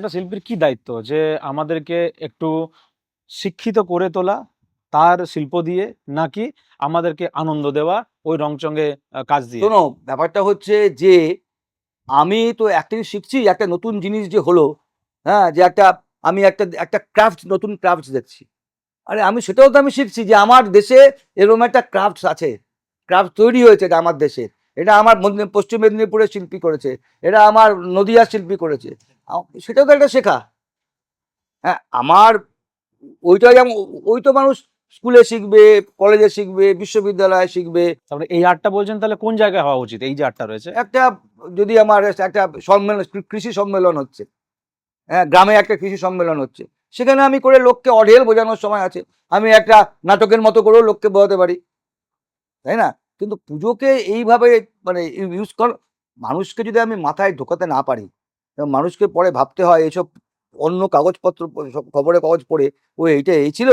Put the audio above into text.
একটা শিল্পীর কি দায়িত্ব? যে আমাদেরকে একটু শিক্ষিত করে তোলা তার শিল্প দিয়ে, নাকি আমাদেরকে আনন্দ দেওয়া ওই রংচঙ্গে কাজ দিয়ে? শোনো, ব্যাপারটা হচ্ছে যে, আমি তো একটা শিখছি একটা নতুন জিনিস যে হলো হ্যাঁ যে একটা, আমি একটা একটা ক্রাফট নতুন ক্রাফট দেখছি। আরে, আমি সেটাও তো আমি শিখছি যে আমার দেশে এরকম একটা ক্রাফটস আছে। ক্রাফট তৈরি হয়েছে এটা আমার দেশে এটা আমার পশ্চিম মেদিনীপুরের শিল্পী করেছে এটা আমার নদিয়ার শিল্পী করেছে। সেটাও তো একটা শেখা। হ্যাঁ আমার ওইটা যেমন ওই তো মানুষ স্কুলে শিখবে কলেজে শিখবে বিশ্ববিদ্যালয়ে শিখবে। তারপরে এই আর্টটা বলছেন তাহলে কোন জায়গায় হওয়া উচিত? এই যে আর্টটা রয়েছে। একটা যদি আমার একটা সম্মেলন কৃষি সম্মেলন হচ্ছে। হ্যাঁ গ্রামে একটা কৃষি সম্মেলন হচ্ছে। সেখানে আমি করে লোককে অঢেল বোঝানোর সময় আছে। আমি একটা নাটকের মতো করেও লোককে বোঝাতে পারি। তাই না? কিন্তু পুজোকে এইভাবে মানে ইউজ কর, মানুষকে যদি আমি মাথায় ঢোকাতে না পারি মানুষকে পরে ভাবতে হয়, এসব অন্য কাগজপত্র খবরের কাগজ পড়ে, ও এইটা, এই ছিল?